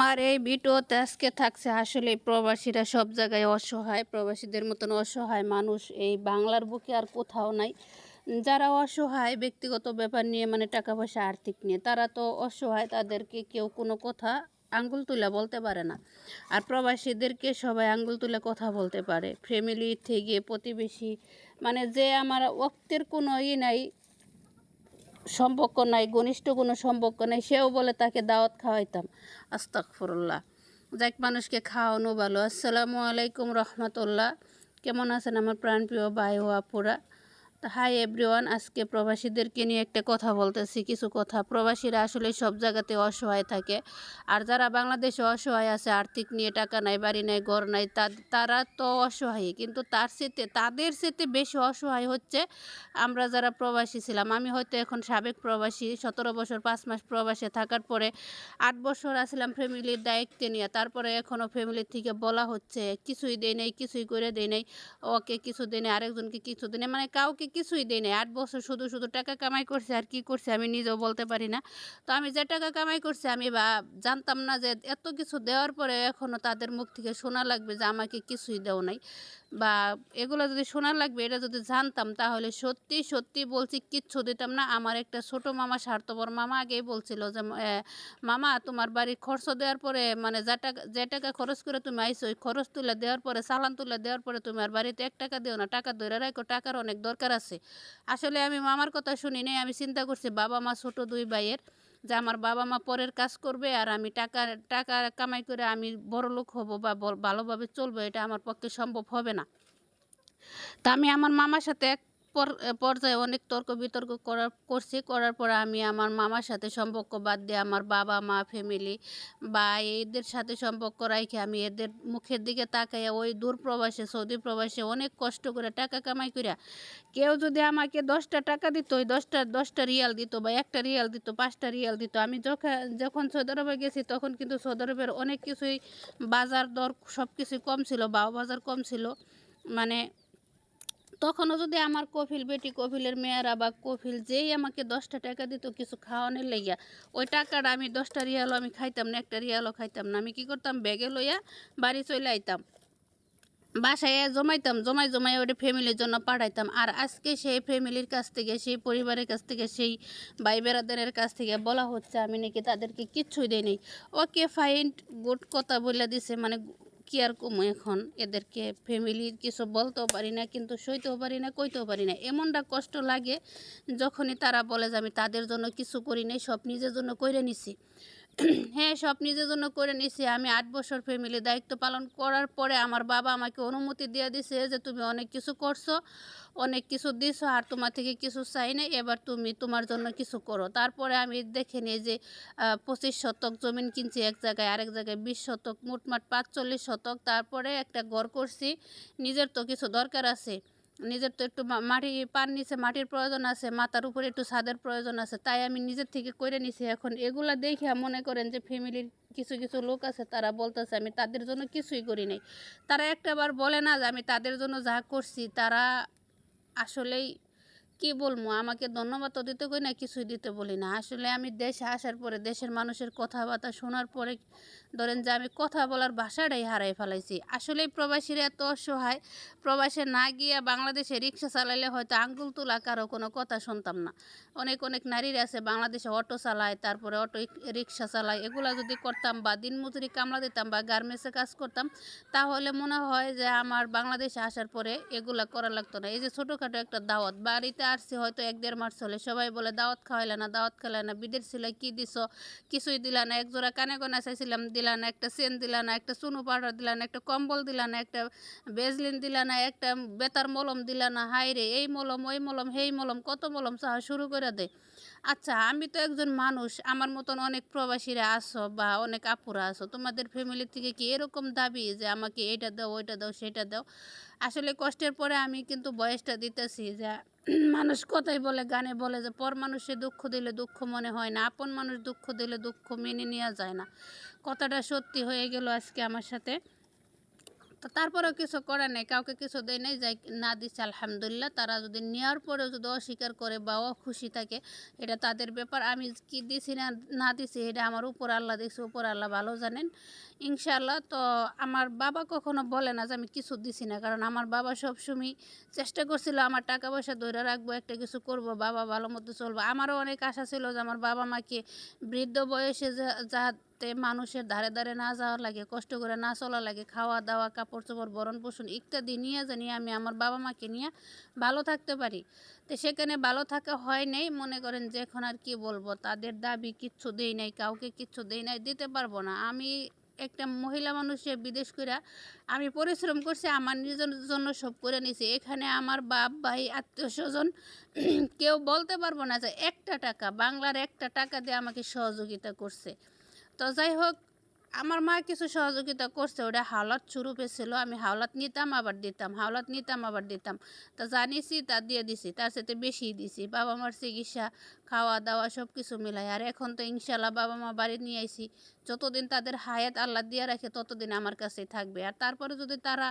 আমার এই ভিডিওতে আজকে থাকছে আসলে প্রবাসীরা সব জায়গায় অসহায়, প্রবাসীদের মতন অসহায় মানুষ। এই বাংলার বুকে আর কোথাও নাই। যারা অসহায়, ব্যক্তিগত ব্যাপার নিয়ে মানে টাকা পয়সা আর্থিক নিয়ে, তারা তো অসহায়, তাদেরকে কেউ কোনো কথা আঙ্গুল তুলে বলতে পারে না। আর প্রবাসীদেরকে সবাই আঙ্গুল তুলে কথা বলতে পারে। ফ্যামিলি থেকে প্রতিবেশী মানে যে আমার ওক্তের কোনো ই নাই সম্পর্ক নাই, ঘনিষ্ঠ কোনো সম্পর্ক নাই, সেও বলে তাকে দাওয়াত খাওয়াইতাম। আস্তাকফরুল্লাহ যাক, মানুষকে খাওয়ানো ভালো। আসসালামু আলাইকুম রহমতুল্লাহ। কেমন আছেন আমার প্রাণপ্রিয় ভাই আপুরা? হাই এভরিওয়ান, আজকে প্রবাসীদেরকে নিয়ে একটা কথা বলতেছি। কিছু কথা। প্রবাসীরা আসলে সব জায়গাতে অসহায় থাকে। আর যারা বাংলাদেশে অসহায় আছে, আর্থিক নিয়ে টাকা নাই, বাড়ি নাই, ঘর নাই তারা তো অসহায় কিন্তু তার সাথে তাদের সাথে বেশি অসহায় হচ্ছে আমরা যারা প্রবাসী ছিলাম। আমি হয়তো এখন সাবেক প্রবাসী, সতেরো বছর, পাঁচ মাস প্রবাসে থাকার পরে আট বছর আসলাম ফ্যামিলির দায়িত্বে নিয়ে। তারপরে এখনও ফ্যামিলির থেকে বলা হচ্ছে, কিছুই দেয় নাই, কিছুই করে দেয় নাই, ওকে কিছু দেয় নাই, আরেকজনকে কিছু দেয় নাই। মানে কাউকে কিছুই দেয় নাই। আট বছর শুধু শুধু টাকা কামাই করছে আর কি করছে আমি নিজেও বলতে পারি না। তো আমি যে টাকা কামাই করছি আমি বা জানতাম না যে এত কিছু দেওয়ার পরে এখনও তাদের মুখ থেকে শোনা লাগবে যে আমাকে কিছুই দেও নাই। বা এগুলো যদি শোনা লাগবে, এটা যদি জানতাম তাহলে সত্যি সত্যি বলছি কিচ্ছু দিতাম না। আমার একটা ছোট মামা, স্বার্থপর মামা আগেই বলছিল যে মামা, তোমার বাড়ির খরচ দেওয়ার পরে মানে যা টাকা, যে টাকা খরচ করে তুমি আইসো ওই খরচ তুলে দেওয়ার পরে, চালান তুলে দেওয়ার পরে তুমি আর বাড়িতে এক টাকা দিও না। টাকা ধরে রাখো, টাকার অনেক দরকার আছে। আসলে আমি মামার কথা শুনি নাই, আমি চিন্তা করছি বাবা মা ছোট দুই ভাইয়ের, যে আমার বাবা মা পরের কাজ করবে আর আমি টাকা টাকা কামাই করে আমি বড় লোক হব বা ভালোভাবে চলবো, এটা আমার পক্ষে সম্ভব হবে না। তা আমি আমার মামার সাথে এক পর্যায়ে অনেক তর্ক বিতর্ক করার করছি। করার পরে আমি আমার মামার সাথে সম্পর্ক বাদ দিয়ে আমার বাবা, মা ফ্যামিলি বা এদের সাথে সম্পর্ক রাখে আমি এদের মুখের দিকে তাকাইয়া ওই দূর প্রবাসে, সৌদি প্রবাসে অনেক কষ্ট করে টাকা কামাই করিয়া কেউ যদি আমাকে দশটা টাকা দিত, ওই দশটা দশটা রিয়াল দিত বা একটা রিয়াল দিত, পাঁচটা রিয়াল দিত, আমি যখন যখন সৌদি আরবে গেছি তখন কিন্তু সৌদি আরবের অনেক কিছুই বাজার দর সব কিছুই কম ছিল, বাও বাজার কম ছিল। মানে তখনও যদি আমার কফিল বেটি, কফিলের মেয়েরা বা কফিল যেই আমাকে দশটা টাকা দিত কিছু খাওয়ানোর লেগিয়া, ওই টাকাটা আমি দশটা রিয়ালও আমি খাইতাম না, একটা রিয়ালও খাইতাম না। আমি কি করতাম? ব্যাগে লইয়া বাড়ি চলে আইতাম। বাসায় জমাইতাম, জমাই জমাই ওটা ফ্যামিলির জন্য পাঠাইতাম। আর আজকে সেই ফ্যামিলির কাছ থেকে, সেই পরিবারের কাছ থেকে, সেই ভাই বেড়াদারের কাছ থেকে বলা হচ্ছে আমি নাকি তাদেরকে কিচ্ছুই দেই নাই। ওকে ফাইন গুড কথা বলে দিছে মানে কি আর কমু এখন? এদেরকে ফ্যামিলির কিছু বলতেও পারি না, কিন্তু সইতেও পারি না, কইতেও পারি না। এমনটা কষ্ট লাগে যখনই তারা বলে যে আমি তাদের জন্য কিছু করি নাই, সব নিজের জন্য করে নিছি। হ্যাঁ সব নিজের জন্য করে নিছি। আমি আট বছর ফ্যামিলি দায়িত্ব পালন করার পরে আমার বাবা আমাকে অনুমতি দিয়ে দিছে যে তুমি অনেক কিছু করছ, অনেক কিছু দিছো আর তোমার থেকে কিছু চাই না এবার তুমি তোমার জন্য কিছু করো। তারপরে আমি দেখে নিই যে পঁচিশ শতক জমিন কিনছি এক জায়গায়, আরেক জায়গায় বিশ শতক, মোটমাট পাঁচচল্লিশ শতক। তারপরে একটা ঘর করছি, নিজের তো কিছু দরকার আছে। নিজের তো একটু মাটি পার নিচে মাটির প্রয়োজন আছে, মাথার উপরে একটু ছাদের প্রয়োজন আছে, তাই আমি নিজের থেকে করে নিছি। এখন এগুলা দেখে মনে করেন যে ফ্যামিলির কিছু কিছু লোক আছে, তারা বলতেছে, আমি তাদের জন্য কিছুই করি নাই। তারা একটাবার বলে না যে, আমি তাদের জন্য যা করছি, তারা আসলেই কি বলব? আমাকে ধন্যবাদ তো দিতে কই না কিছুই দিতে বলি না। আসলে আমি দেশে আসার পরে, দেশের মানুষের কথাবার্তা শোনার পরে, ধরেন যে আমি কথা বলার ভাষাটাই হারাই ফেলাইছি। আসলে প্রবাসীরা এত অসহায়, প্রবাসে না গিয়ে বাংলাদেশে রিক্সা চালাইলে হয়তো আঙ্গুল তোলা কারও কোনো কথা শুনতাম না। অনেক অনেক নারীরা আছে, বাংলাদেশে অটো চালায়, তারপরে অটো রিক্সা চালায়। এগুলা যদি করতাম বা দিনমজুরি কামলা দিতাম বা গার্মেন্টসে কাজ করতাম, তাহলে মনে হয় যে আমার বাংলাদেশে আসার পরে এগুলা করা লাগতো না। এই যে ছোটোখাটো একটা দাওয়াত, বাড়িতে আসছি, হয়তো এক দেড় মাস চলে সবাই বলে, দাওয়াত খাওয়াইলে না, দাওয়াত খাইলে না বিদের ছিলে কী দিছো? কিছুই দিলা না, এক জোড়া কানে গনা চাইছিলাম, দিলা না, একটা চেন দিলা না, একটা চুনু পাউডার দিলা না, একটা কম্বল দিলা না, একটা বেজলিন দিলা না, একটা বেতার মলম দিলা না। হাই রে, এই মলম, ওই মলম, হেই মলম, কত মলম চাওয়া শুরু করে দেয় আচ্ছা আমি তো একজন মানুষ, আমার মতন অনেক প্রবাসীরা আসো বা অনেক আপুরা আসো তোমাদের ফ্যামিলি থেকে কি এরকম দাবি যে আমাকে এইটা দাও, ওইটা দাও, সেটা দাও? আসলে কষ্টের পরে আমি কিন্তু বয়সটা দিতেছি যে মানুষ কথাই বলে, গানে বলে যে, পর মানুষে দুঃখ দিলে দুঃখ মনে হয় না, আপন মানুষ দুঃখ দিলে দুঃখ মেনে নেওয়া যায় না। কথাটা সত্যি হয়ে গেল আজকে আমার সাথে। তো তারপরেও কিছু করার নেই, কাউকে কিছু দেয় নাই, যাই না দিচ্ছে, আলহামদুলিল্লাহ। তারা যদি নেওয়ার পরেও যদি অস্বীকার করে বা খুশি থাকে, এটা তাদের ব্যাপার। আমি কি দিছি না না দিছি, এটা আমার উপর আল্লাহ দিছি, উপর আল্লাহ ভালো জানেন। ইনশাল্লাহ তো আমার বাবা কখনো বলে না যে আমি কিছু দিছি না, কারণ আমার বাবা সবসময় চেষ্টা করছিল, আমার টাকা পয়সা ধরে রাখব, একটা কিছু করব, বাবা ভালো মতো চলবো। আমারও অনেক আশা ছিল যে আমার বাবা মাকে বৃদ্ধ বয়সে যা- যাতে মানুষের ধারে ধারে না যাওয়া লাগে, কষ্ট করে না চলা লাগে খাওয়া দাওয়া কাপড় চোপড় ভরণ পোষণ ইত্যাদি নিয়ে জানি আমি আমার বাবা মাকে নিয়ে ভালো থাকতে পারি। তো সেখানে ভালো থাকা হয় নাই, মনে করেন যে এখন আর কি বলব, তাদের দাবি কিচ্ছু দেই নাই, কাউকে কিচ্ছু দেই নাই, দিতে পারব না। আমি একটা মহিলা মানুষে বিদেশ করে আমি পরিশ্রম করছি, আমার নিজের জন্য সব করে নিছি। এখানে আমার বাপ, ভাই আত্মীয় স্বজন কেউ বলতে পারব না যে একটা টাকা, বাংলার একটা টাকা দিয়ে আমাকে সহযোগিতা করছে। যাই হোক, আমার মা কিছু সহযোগিতা করছে। ওটা হাওলাত চুরুপে ছিল আমি হাওলাত নিতাম, আবার দিতাম, হাওলাত নিতাম, আবার দিতাম। তা জানিছি তা দিয়ে দিছি, তার সাথে বেশি দিছি। বাবা মার চিকিৎসা খাওয়া দাওয়া সব কিছু মিলাই। আর এখন তো ইনশাল্লাহ বাবা মা বাড়ি নিয়ে আইছি। যতদিন তাদের হায়াত আল্লাহ দিয়ে রাখে, ততদিন আমার কাছেই থাকবে। আর তারপরে যদি তারা